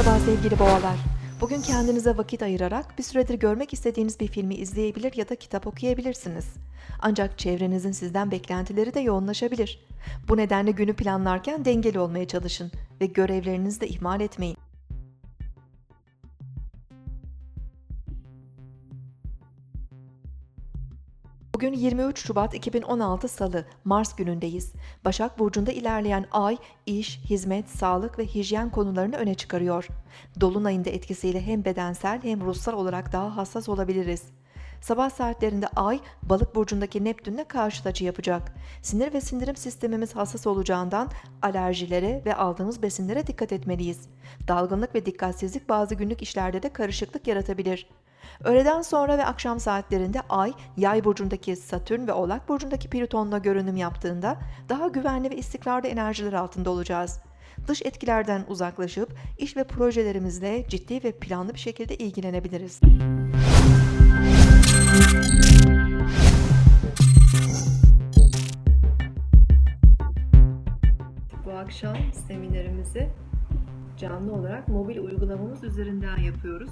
Merhaba sevgili boğalar. Bugün kendinize vakit ayırarak bir süredir görmek istediğiniz bir filmi izleyebilir ya da kitap okuyabilirsiniz. Ancak çevrenizin sizden beklentileri de yoğunlaşabilir. Bu nedenle günü planlarken dengeli olmaya çalışın ve görevlerinizi de ihmal etmeyin. Bugün 23 Şubat 2016 Salı, Mars günündeyiz. Başak Burcu'nda ilerleyen ay, iş, hizmet, sağlık ve hijyen konularını öne çıkarıyor. Dolunayın etkisiyle hem bedensel hem ruhsal olarak daha hassas olabiliriz. Sabah saatlerinde ay, balık burcundaki Neptün'le karşıt açı yapacak. Sinir ve sindirim sistemimiz hassas olacağından alerjilere ve aldığımız besinlere dikkat etmeliyiz. Dalgınlık ve dikkatsizlik bazı günlük işlerde de karışıklık yaratabilir. Öğleden sonra ve akşam saatlerinde Ay, Yay burcundaki Satürn ve Oğlak burcundaki Plüton'la görünüm yaptığında daha güvenli ve istikrarlı enerjiler altında olacağız. Dış etkilerden uzaklaşıp iş ve projelerimizle ciddi ve planlı bir şekilde ilgilenebiliriz. Bu akşam seminerimizi canlı olarak mobil uygulamamız üzerinden yapıyoruz.